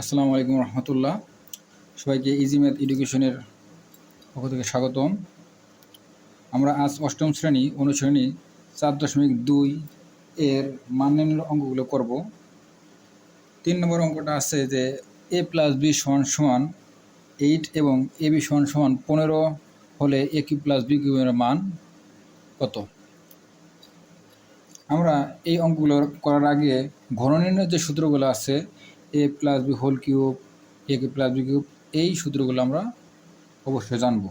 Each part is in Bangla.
আসসালামু আলাইকুম রহমতুল্লাহ। সবাইকে ইজি ম্যাথ এডুকেশনের পক্ষ থেকে স্বাগতম। আমরা আজ অষ্টম শ্রেণি অনুশ্রেণী চার দশমিক দুই এর মান্যান্য অঙ্কগুলো করব। তিন নম্বর অঙ্কটা আছে যে এ প্লাস বি সমান সমান এইট এবং এ বি সমান সমান পনেরো হলে এ কিউ প্লাস বি কিউবের মান কত? আমরা এই অঙ্কগুলো করার আগে ঘননির্ণয়ের যে সূত্রগুলো আছে A plus B whole cube A K plus B cube এই সূত্রগুলো আমরা অবশ্যই জানব।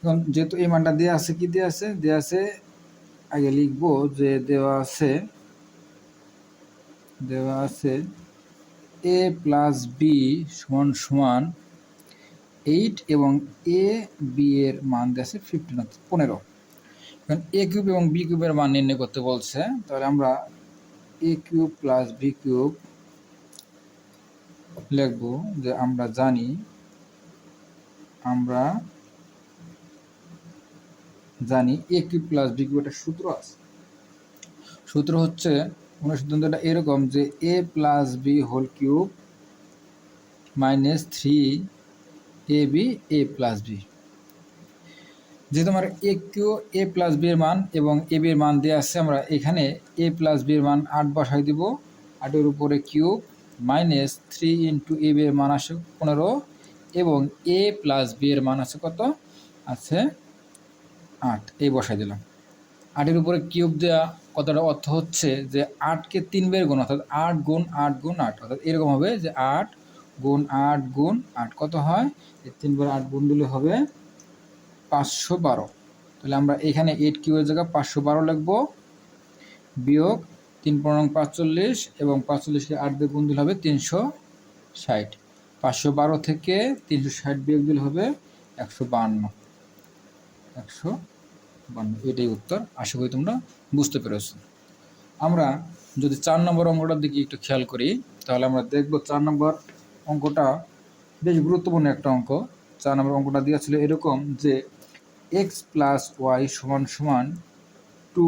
এখন যেহেতু এই মানটা দেওয়া আছে, কি দেওয়া আছে? দেওয়া আছে, আগে লিখব যে দেওয়া আছে দেওয়া আছে এ প্লাস বি সমান সমান এইট এবং এ বি এর মান দেওয়া আছে ফিফটিন পনেরো। এখন এ কিউব এবং বি কিউবের মান নির্ণয় করতে বলছে, তাহলে আমরা A cube plus B cube লিখব যে আমরা জানি আমরা জানি A cube plus B cube একটা সূত্র আছে। সূত্র হচ্ছে অনুসিদ্ধান্তটা এরকম যে A plus B whole cube minus three A B A plus B যেহেতু আমার A cube A plus B এর মান এবং এ বি এর মান দেওয়া আছে, আমরা এখানে এ প্লাস বি এর মান আট বসাই দিব। আটের উপরে cube minus three into A B এর মান আসে পনেরো এবং এ প্লাস বি এর মান আছে কত? আছে আট। এই বসাই দিলাম। আটের উপরে কিউব দেওয়া কতটা অর্থ হচ্ছে যে আটকে তিন বের গুণ, অর্থাৎ আট গুণ আট গুণ আট, অর্থাৎ এরকম হবে যে আট গুণ আট গুণ আট। কত হয়? এই তিনবার আট গুণ দিলে হবে পাঁচশো বারো। তাহলে আমরা এখানে এইট কিউবের জায়গায় পাঁচশো বারো লিখব। বিয়োগ তিন পনেরো পাঁচচল্লিশ এবং পাঁচচল্লিশকে আট দিয়ে গুণ দিলে হবে তিনশো ষাট। পাঁচশো বারো থেকে তিনশো ষাট বিয়োগ দিলে হবে একশো বাহান্ন একশো বান্ন, এটাই উত্তর। আশা করি তোমরা বুঝতে পেরেছ। আমরা যদি চার নম্বর অঙ্কটার দিকে একটু খেয়াল করি, তাহলে আমরা দেখব চার নম্বর অঙ্কটা বেশ গুরুত্বপূর্ণ একটা অঙ্ক। চার নম্বর অঙ্কটা দেওয়া ছিল এরকম যে এক্স প্লাস ওয়াই সমান সমান টু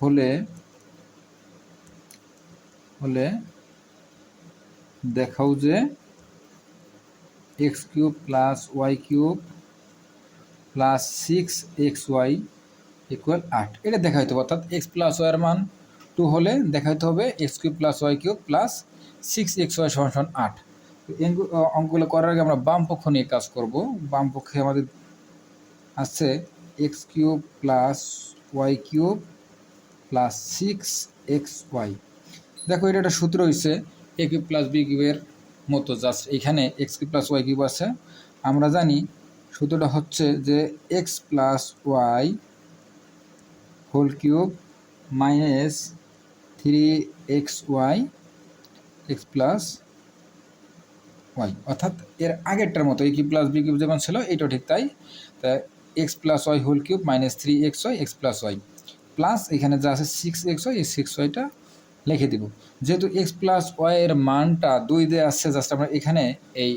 হলে হলে দেখাও যে X cube plus Y cube plus six X Y equal আট। এটা দেখা হইতে হবে, অর্থাৎ এক্স প্লাস ওয়াইয়ের মান টু হলে দেখা হইতে হবে X cube plus Y cube plus six X Y সমান সমান আট। অঙ্কগুলো করার আগে আমরা বাম পক্ষ নিয়ে কাজ করব। বাম পক্ষে আমাদের আছে X cube plus Y cube plus six X Y. দেখো, এটা একটা সূত্র হয়েছে এ কিউব প্লাস বি কিউবের মতো জাস্ট এখানে X cube plus Y cube আছে। আমরা জানি সূত্রটা হচ্ছে যে X plus Y whole cube minus three X Y X plus Y অর্থাৎ এর আগেরটার মতো A cube plus B cube যেমন ছিল, এটাও ঠিক তাই। তা X plus Y whole cube minus three X Y X plus Y plus এখানে যা আছে সিক্স এক্স ওয়াই এই সিক্স ওয়াইটা লিখে দিব। যেহেতু এক্স প্লাস ওয়াই এর মানটা দুই দিয়ে আসছে জাস্ট আমরা এখানে এই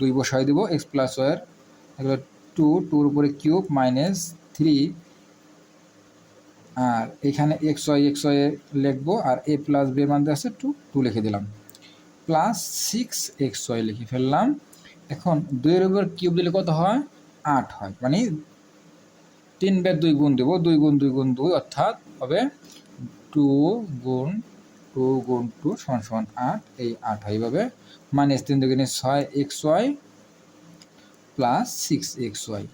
দুই বসাই দিব। এক্স প্লাস ওয়াইয়ের এগুলো টু টুর উপরে কিউব মাইনাস থ্রি আর এখানে এক্স ওয়াই এক্স ওয়াই লিখব, আর এ প্লাস বি এর মান দিয়ে আছে টু টু লিখে দিলাম। প্লাস সিক্স এক্স ওয়াই লিখে ফেললাম। এখন দুইয়ের উপর কিউব দিলে কত হয়? আট হয়। মানে তিন বের দুই গুণ দেবো। দুই গুণ দুই গুণ দুই অর্থাৎ হবে টু গুণ টু গুণ টু সমান সমান আট। এই আট হয় এইভাবে। মাইনাস তিন দুগুণে ছয় X Y plus six X Y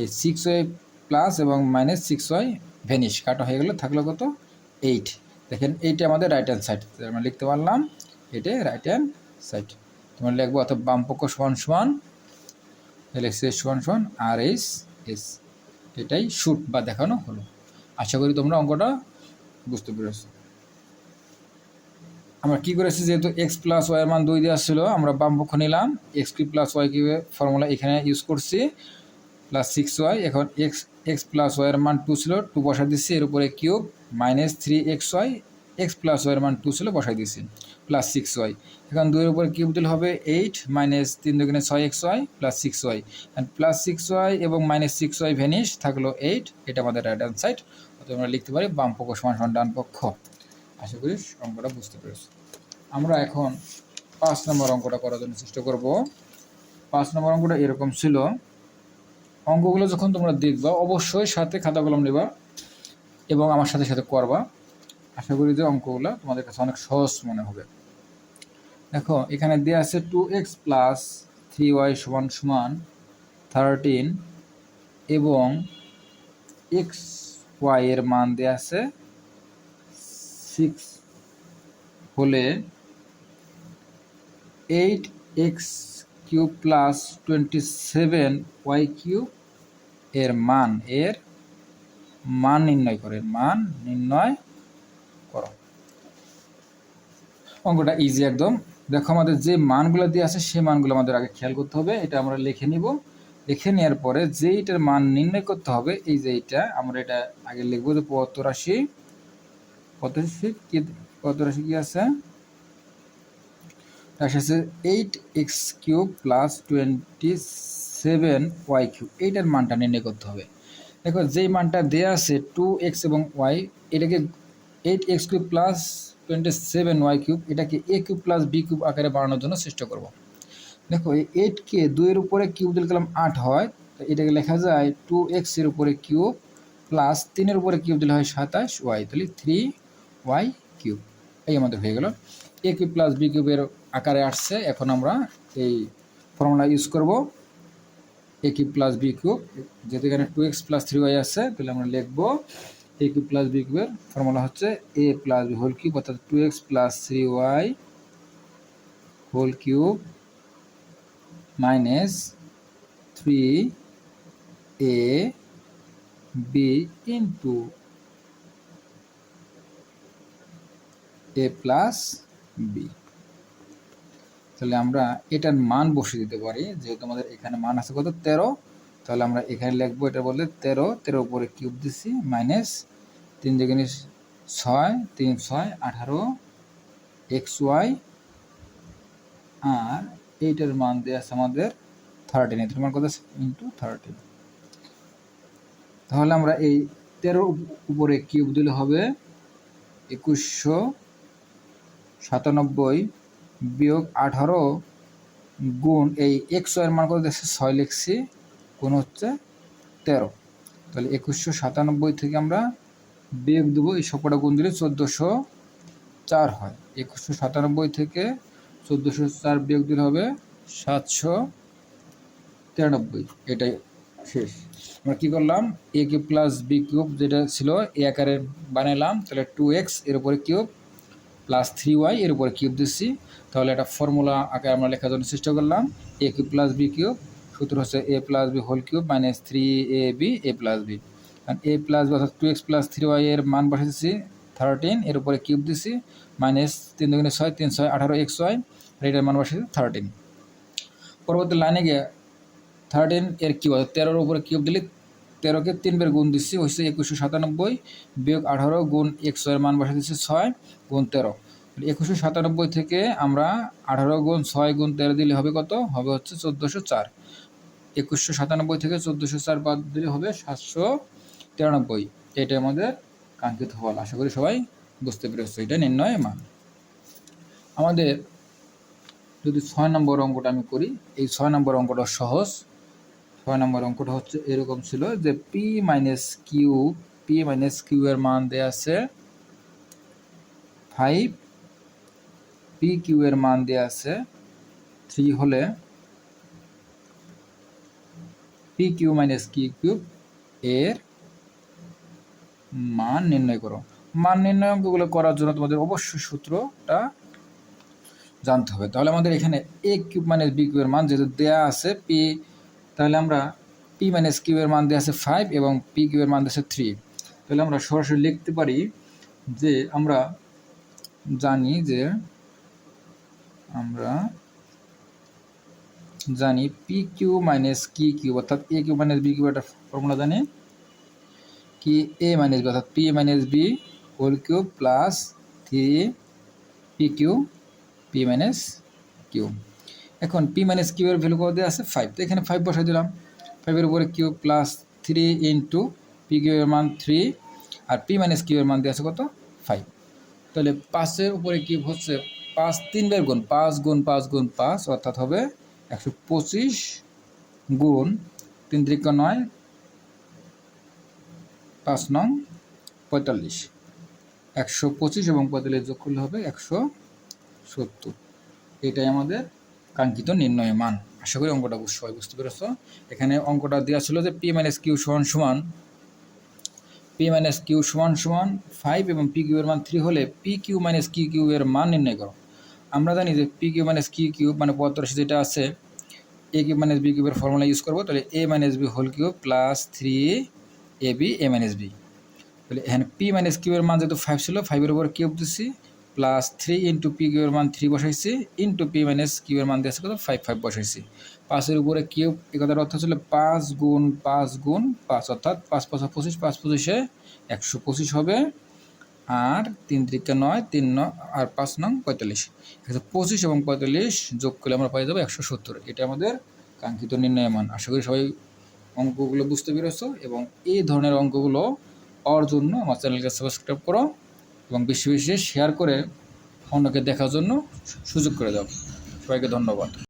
এই সিক্স ওয়াই প্লাস এবং মাইনাস সিক্স ওয়াই ভ্যানিশ কাটা হয়ে গেলে থাকল কত? এইট দেখেন এইটা আমাদের রাইট হ্যান্ড সাইড আমরা লিখতে পারলাম এটা রাইট হ্যান্ড সাইড তোমরা লিখব অর্থাৎ বাম পক্ষ সমান সমান এল এক্স এস সমান সমান আর এস এস এটাই শুট বা দেখানো হলো। আশা করি তোমরা অঙ্কটা বুঝতে পেরেছ। আমরা কী করেছি, যেহেতু এক্স প্লাস ওয়াইয়ের মান দুই দেওয়া ছিল, আমরা বাম পক্ষ নিলাম X cube plus Y cube formula এখানে ইউজ করছি প্লাস সিক্স ওয়াই এখন এক্স এক্স প্লাস ওয়াইয়ের মান টু ছিল টু বসাই দিচ্ছি, এর উপরে cube minus three X Y X plus ওয়াইয়ের মান টু ছিল, বসাই দিচ্ছি প্লাস সিক্স ওয়াই এখন দুইয়ের উপরে কিউব দিলে হবে এইট মাইনাস তিন দুগুণে ছয় X Y plus six Y plus six Y এবং মাইনাস সিক্স ওয়াই ভ্যানিশ থাকল এইট এটা আমাদের রাইট হ্যান্ড সাইড অর্থাৎ আমরা লিখতে পারি বাম পক্ষ সমান সমান ডান পক্ষ। আশা করি অঙ্কটা বুঝতে পেরেছি। আমরা এখন পাঁচ নম্বর অঙ্কটা করার জন্য চেষ্টা করব। পাঁচ নম্বর অঙ্কটা এরকম ছিল। অঙ্কগুলো যখন তোমরা দেখবা, অবশ্যই সাথে খাতা কলম নেবা এবং আমার সাথে সাথে করবা। আশা করি যে অঙ্কগুলো তোমাদের কাছে অনেক সহজ মনে হবে। দেখো, এখানে দেওয়া আছে two X plus three Y সমান সমান থার্টিন এবং এক্স ওয়াই এর মান দেওয়া আছে সিক্স হলে eight X cube plus twenty seven Y cube এর মান এর মান নির্ণয় করে মান নির্ণয় করো। অঙ্কটা ইজি একদম। দেখো আমাদের যে মানগুলো দিয়ে আছে, সেই মানগুলো আমাদের আগে খেয়াল করতে হবে। এটা আমরা লিখে নিব। লিখে নেওয়ার পরে যেইটার মান নির্ণয় করতে হবে, এই যে এইটা, আমরা এটা আগে লিখব যে পঁয়তরাশি পঁয়তাশি কি পঁয়তরাশি কি আছে? আছে eight X cube plus twenty seven Y cube এইটার মানটা নির্ণয় করতে হবে। দেখো, যেই মানটা দেওয়া আছে টু এক্স এবং ওয়াই এটাকে eight X cube plus twenty seven Y cube এটাকে A cube plus B cube আকারে বাড়ানোর জন্য চেষ্টা করব। দেখো, এই এইটকে দুইয়ের উপরে কিউব দিলে গেলাম আট হয়, তো এটাকে লেখা যায় টু এক্সের উপরে কিউব প্লাস তিনের উপরে কিউব দিলে হয় সাতাশ ওয়াই তাহলে থ্রি ওয়াই কিউব এই আমাদের হয়ে গেল। এ কিউব প্লাস বি কিউবের আকারে আসছে। এখন আমরা এই ফর্মুলা ইউজ করব। A cube plus B cube যেহেতু এখানে two X plus three Y আছে, তাহলে আমরা লিখব এ কিউব প্লাস বি কিউবের ফর্মুলা হচ্ছে A plus B whole cube অর্থাৎ two X plus three Y whole cube minus three A B into A plus B তাহলে আমরা এটার মান বসে দিতে পারি, যেহেতু আমাদের এখানে মান আছে কত? তেরো। তাহলে আমরা এখানে লিখব, এটা বলতে তেরো তেরো উপরে কিউব দিছি, মাইনাস তিন যেখানে ছয়, তিন ছয়, আঠারো, এক্স ওয়াই, আর এইটার মান দেওয়া আছে আমাদের থার্টিন এটার মান কত ইন্টু থার্টিন তাহলে আমরা এই তেরো উপরে কিউব দিলে হবে একুশশো সাতানব্বই বিয়োগ আঠারো গুণ এই একশো এর মান কত ছয় লিখছি, গুণ হচ্ছে তেরো। তাহলে একুশশো সাতানব্বই থেকে আমরা বিয়োগ দেবো, এই সবকটা গুণ দিলে চোদ্দোশো চার হয়। একুশশো সাতানব্বই থেকে চোদ্দোশো চার বিয়োগ দিলে হবে সাতশো তিরানব্বই। এটাই শেষ। আমরা কী করলাম? A cube plus B cube যেটা ছিল এ আকারে বানালাম তাহলে টু এক্সের উপরে কিউব প্লাস থ্রি ওয়াই এর উপরে কিউব দিচ্ছি। তাহলে একটা ফর্মুলা আকারে আমরা লেখার জন্য চেষ্টা করলাম। A cube plus B cube সূত্র হচ্ছে A plus B whole cube minus three A B A plus B কারণ এ প্লাস বি অর্থাৎ two X plus three Y এর মান বসে দিচ্ছি থার্টিন এর উপরে কিউব দিচ্ছি মাইনাস তিন দুগুণে ছয়, তিন ছয়, আঠারো এক্স ওয়াই এটার মান বসে থার্টিন পরবর্তী লাইনে গিয়ে থার্টিন এর কিউব অর্থাৎ তেরোর উপরে কিউব দিলে তেরোকে তিন বের গুণ দিচ্ছি, হচ্ছে একুশশো সাতানব্বই বিয়োগ আঠারো গুণ একশো এর মান বসে দিচ্ছি ছয় গুণ তেরো। একুশশো সাতানব্বই থেকে আমরা আঠারো গুণ ছয় গুণ তেরো দিলে হবে কত? হবে হচ্ছে চোদ্দোশো চার। একুশশো সাতানব্বই থেকে চোদ্দোশো চার বাদ দিলে হবে সাতশো তিরানব্বই। এটা আমাদের কাঙ্ক্ষিত ফল। আশা করি সবাই বুঝতে পেরেছ, এটা নির্ণয় মান। আমাদের যদি ছয় নম্বর অঙ্কটা আমি করি, এই ছয় নম্বর অঙ্কটা সহজ। ছয় নম্বর অঙ্কটা হচ্ছে এরকম ছিল যে P minus Q P minus Q এর মান দেওয়া আছে ফাইভ পি কিউ এর মান দেওয়া আছে থ্রি হলে P cube minus Q cube এর মান নির্ণয় করো। মান নির্ণয় অঙ্কগুলো করার জন্য তোমাদের অবশ্যই সূত্রটা জানতে হবে। তাহলে আমাদের এখানে এ কিউব মাইনাস বি কিউবের মান যেহেতু দেওয়া আছে পি তাহলে আমরা পি মাইনাস কিউবের মান দেওয়া আছে ফাইভ এবং পি কিউবের মান দেওয়া আছে থ্রি তাহলে আমরা সরাসরি লিখতে পারি যে আমরা জানি যে আমরা জানি P cube minus Q cube অর্থাৎ A cube minus B cube একটা ফর্মুলা জানি। কি এ মাইনাস বি অর্থাৎ P minus B whole cube plus three P Q P minus Q এখন পি মাইনাস কিউ এর ভ্যালু কত দেওয়া আছে? ফাইভ তো এখানে ফাইভ বসাই দিলাম। ফাইভের উপরে cube plus three into P Q এর মান থ্রি আর পি মাইনাস কিউ এর মান দেওয়া আছে কত? ফাইভ তাহলে পাঁচের উপরে কিউব হচ্ছে পাঁচ তিনবার গুণ পাঁচ গুণ পাঁচ গুণ পাঁচ অর্থাৎ হবে একশো পঁচিশ গুণ তিন ত্রিকা নয় পাঁচ নং পঁয়তাল্লিশ। একশো পঁচিশ এবং পঁয়তাল্লিশ যোগ করলে হবে একশো সত্তর। এটাই আমাদের কাঙ্ক্ষিত নির্ণয় মান আশা করি অঙ্কটা সবাই বুঝতে পেরেছ। এখানে অঙ্কটা দেওয়া ছিল যে পি মাইনাস কিউ সমান সমান পি মাইনাস কিউ সমান সমান ফাইভ এবং পি কিউ এর মান থ্রি হলে P cube minus Q cube এর মান নির্ণয় করো। আমরা জানি যে P cube minus Q cube মানে পদার্থ রাশি যেটা আছে, এ কিউ মাইনাস বি কিউবের ফর্মুলা ইউজ করব, তাহলে A minus B whole cube plus three A B A minus B. তাহলে এখানে পি মাইনাস এর মান যেহেতু ফাইভ ছিল ফাইভের উপর কিউব দিচ্ছি plus three into P Q এর মান থ্রি বসাইছি ইন্টু পি মাইনাস কিউ এর মান দিয়েছে কত? ফাইভ ফাইভ বসাইছি। পাঁচের উপরে কিউব এ অর্থ ছিল পাঁচ গুণ পাঁচ গুণ পাঁচ, অর্থাৎ পাঁচ পাঁচ পঁচিশ, পাঁচ পঁচিশে একশো পঁচিশ হবে। আর তিন ত্রিকা নয়, তিন ন, আর পাঁচ নং পঁয়তাল্লিশ। পঁচিশ এবং পঁয়তাল্লিশ যোগ করলে আমরা পাই যাব একশো সত্তর। এটা আমাদের কাঙ্ক্ষিত নির্ণয় মান। আশা করি সবাই অঙ্কগুলো বুঝতে পেরেছ এবং এই ধরনের অঙ্কগুলো পাওয়ার জন্য আমার চ্যানেলকে সাবস্ক্রাইব করো। এবং বেশি বেশি শেয়ার করে অন্যকে দেখার জন্য সুযোগ করে দাও। সবাইকে ধন্যবাদ।